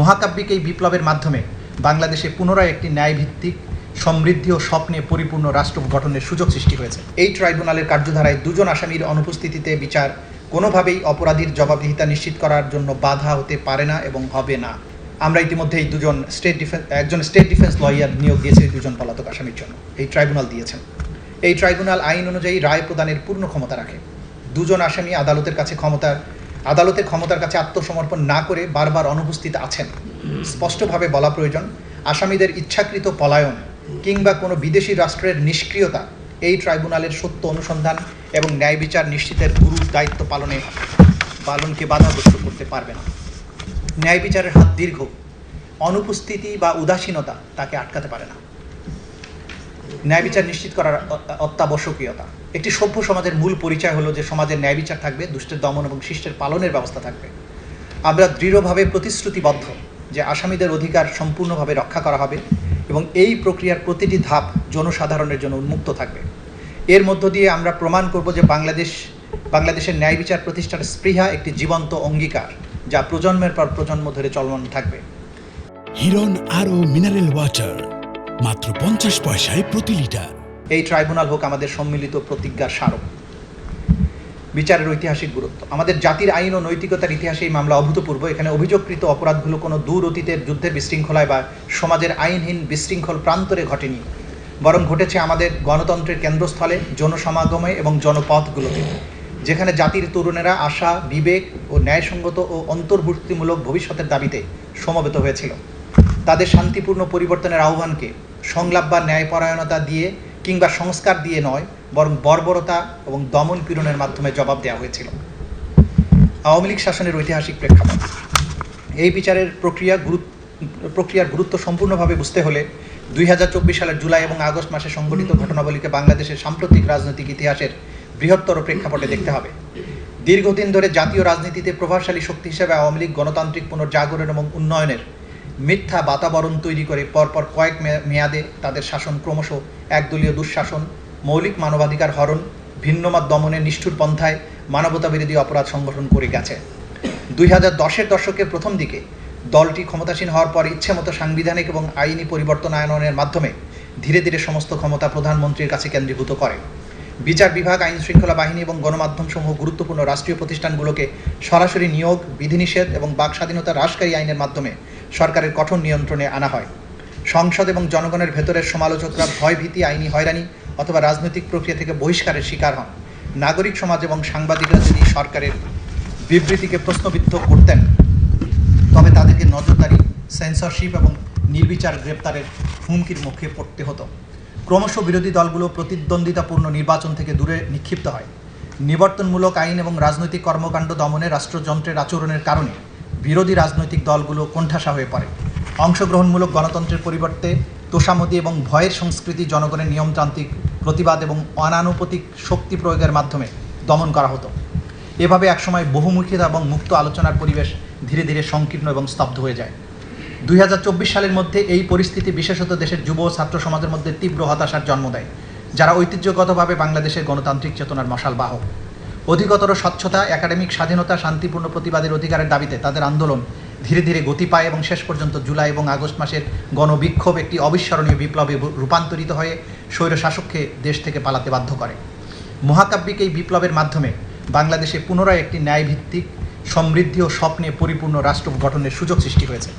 মহাকাব্যিক এই বিপ্লবের মাধ্যমে বাংলাদেশে পুনরায় একটি ন্যায়ভিত্তিক, সমৃদ্ধি ও স্বপ্নে পরিপূর্ণ রাষ্ট্র গঠনের সুযোগ সৃষ্টি হয়েছে। এই ট্রাইব্যুনালের কার্যধারায় দুজন আসামির অনুপস্থিতিতে বিচার কোনোভাবেই অপরাধীর জবাবদিহিতা নিশ্চিত করার জন্য বাধা হতে পারে না এবং হবে না। আমরা ইতিমধ্যেই দুজন স্টেট ডিফেন্স একজন স্টেট ডিফেন্স লয়ার নিয়োগ দিয়েছে দুজন পলাতক আসামির জন্য। এই ট্রাইব্যুনাল দিয়েছেন। এই ট্রাইব্যুনাল আইন অনুযায়ী রায় প্রদানের পূর্ণ ক্ষমতা রাখে। দুজন আসামি আদালতের কাছে ক্ষমতার আদালতের ক্ষমতার কাছে আত্মসমর্পণ না করে বারবার অনুপস্থিত আছেন। স্পষ্টভাবে বলা প্রয়োজন, আসামিদের ইচ্ছাকৃত পলায়ন কিংবা কোনো বিদেশি রাষ্ট্রের নিষ্ক্রিয়তা এই ট্রাইব্যুনালের সত্য অনুসন্ধান এবং ন্যায় বিচার নিশ্চিতের গুরু দায়িত্ব পালনে পালনকে বাধাগ্রস্ত করতে পারবে না। ন্যায় বিচারের হাত দীর্ঘ। অনুপস্থিতি বা উদাসীনতা তাকে আটকাতে পারে না। ন্যায় বিচার নিশ্চিত করার অত্যাবশ্যকীয়তা। একটি সভ্য সমাজের মূল পরিচয় হলো যে সমাজের ন্যায় বিচার থাকবে, দুষ্টের দমন এবং শিষ্টের পালনের ব্যবস্থা থাকবে। আমরা দৃঢ়ভাবে প্রতিশ্রুতিবদ্ধ যে আসামিদের অধিকার সম্পূর্ণভাবে রক্ষা করা হবে এবং এই প্রক্রিয়ার প্রতিটি ধাপ জনসাধারণের জন্য উন্মুক্ত থাকবে। এর মধ্য দিয়ে আমরা প্রমাণ করব যে বাংলাদেশ, বাংলাদেশের ন্যায় বিচার প্রতিষ্ঠার স্পৃহা একটি জীবন্ত অঙ্গীকার যা প্রজন্মের পর প্রজন্ম ধরে চলমান থাকবে। হিরন আরও মিনারেল ওয়াটার মাত্র পঞ্চাশ পয়সায় প্রতি লিটার। এই ট্রাইব্যুনাল হোক আমাদের সম্মিলিত প্রতিজ্ঞার স্মারক। বিচারের ঐতিহাসিক গুরুত্ব। আমাদের জাতির আইন ও নৈতিকতার ইতিহাসে এই মামলা অভূতপূর্ব। এখানে অভিযোগকৃত অপরাধগুলো কোনো দূর অতীতের যুদ্ধের বিশৃঙ্খলায় বা সমাজের আইনহীন বিশৃঙ্খল প্রান্তরে ঘটেনি। বরং ঘটেছে আমাদের গণতন্ত্রের কেন্দ্রস্থলে, জনসমাগমে এবং জনপথগুলোতে, যেখানে জাতির তরুণেরা আশা, বিবেক ও ন্যায়সঙ্গত ও অন্তর্ভুক্তিমূলক ভবিষ্যতের দাবিতে সমবেত হয়েছিল। তাদের শান্তিপূর্ণ পরিবর্তনের আহ্বানকে সংলাপ বা ন্যায়পরায়ণতা দিয়ে কিংবা সংস্কার দিয়ে নয়, বরং বর্বরতা এবং দমন পীড়নের মাধ্যমে জবাব দেওয়া হয়েছিল। আওয়ামী লীগ শাসনের ঐতিহাসিক প্রেক্ষাপট। এই বিচারের প্রক্রিয়া গুরুত্ব প্রক্রিয়ার গুরুত্ব সম্পূর্ণভাবে বুঝতে হলে দুই হাজার চব্বিশ সালের জুলাই এবং আগস্ট মাসে সংঘটিত ঘটনাবলীকে বাংলাদেশের সাম্প্রতিক রাজনৈতিক ইতিহাসের বৃহত্তর প্রেক্ষাপটে দেখতে হবে। দীর্ঘদিন ধরে জাতীয় রাজনীতিতে প্রভাবশালী শক্তি হিসেবে আওয়ামী লীগ গণতান্ত্রিক পুনর্জাগরণ এবং উন্নয়নের মিথ্যা বাতাবরণ তৈরি করে পরপর কয়েক মেয়াদে তাদের শাসন ক্রমশ একদলীয় দুঃশাসন, মৌলিক মানবাধিকার হরণ, ভিন্নমত দমনের নিষ্ঠুর পন্থায় মানবতা বিরোধী অপরাধ সংগঠন করে গেছে। দুই হাজার দশের দশকের প্রথম দিকে দলটি ক্ষমতাসীন হওয়ার পর ইচ্ছেমতো সাংবিধানিক এবং আইনি পরিবর্তন আয়নের মাধ্যমে ধীরে ধীরে সমস্ত ক্ষমতা প্রধানমন্ত্রীর কাছে কেন্দ্রীভূত করে। বিচার বিভাগ আইন শৃঙ্খলা বাহিনী এবং গণমাধ্যমসমূহ গুরুত্বপূর্ণ রাষ্ট্রীয় প্রতিষ্ঠানগুলোকে সরাসরি নিয়োগ, বিধিনিষেধ এবং বাক স্বাধীনতা হ্রাসকারী আইনের মাধ্যমে সরকারের কঠোর নিয়ন্ত্রণে আনা হয়। সংসদ এবং জনগণের ভেতরের সমালোচকরা ভয়ভীতি, আইনি হয়রানি অথবা রাজনৈতিক প্রক্রিয়া থেকে বহিষ্কারের শিকার হন। নাগরিক সমাজ এবং সাংবাদিকরা যদি সরকারের বিবৃতিকে প্রশ্নবিদ্ধ করতেন, তবে তাদেরকে নজরদারি সেন্সরশিপ এবং নির্বিচার গ্রেপ্তারের হুমকির মুখে পড়তে হতো। ক্রমশ বিরোধী দলগুলো প্রতিদ্বন্দ্বিতাপূর্ণ নির্বাচন থেকে দূরে নিক্ষিপ্ত হয়। নিবর্তনমূলক আইন এবং রাজনৈতিক কর্মকাণ্ড দমনে রাষ্ট্রযন্ত্রের আচরণের কারণে বিরোধী রাজনৈতিক দলগুলো কোণঠাসা হয়ে পড়ে। অংশগ্রহণমূলক গণতন্ত্রের পরিবর্তে তোষামতি এবং ভয়ের সংস্কৃতি জনগণের নিয়মতান্ত্রিক প্রতিবাদ এবং অনানুপাতিক শক্তি প্রয়োগের মাধ্যমে দমন করা হতো। এভাবে একসময় বহুমুখিতা এবং মুক্ত আলোচনার পরিবেশ ধীরে ধীরে সংকীর্ণ এবং স্তব্ধ হয়ে যায়। দুই হাজার চব্বিশ সালের মধ্যে এই পরিস্থিতি বিশেষত দেশের যুব ছাত্র সমাজের মধ্যে তীব্র হতাশার জন্ম দেয়, যারা ঐতিহ্যগতভাবে বাংলাদেশের গণতান্ত্রিক চেতনার মশাল বাহক। অধিকতর স্বচ্ছতা, একাডেমিক স্বাধীনতা, শান্তিপূর্ণ প্রতিবাদের অধিকারের দাবিতে তাদের আন্দোলন ধীরে ধীরে গতি পায় এবং শেষ পর্যন্ত জুলাই এবং আগস্ট মাসের গণবিক্ষোভ একটি অবিস্মরণীয় বিপ্লবে রূপান্তরিত হয়ে স্বৈরশাসককে দেশ থেকে পালাতে বাধ্য করে। মহাকাব্যিক এই বিপ্লবের মাধ্যমে বাংলাদেশে পুনরায় একটি ন্যায়ভিত্তিক, সমৃদ্ধি ও স্বপ্নে পরিপূর্ণ রাষ্ট্র গঠনের সুযোগ সৃষ্টি হয়েছে।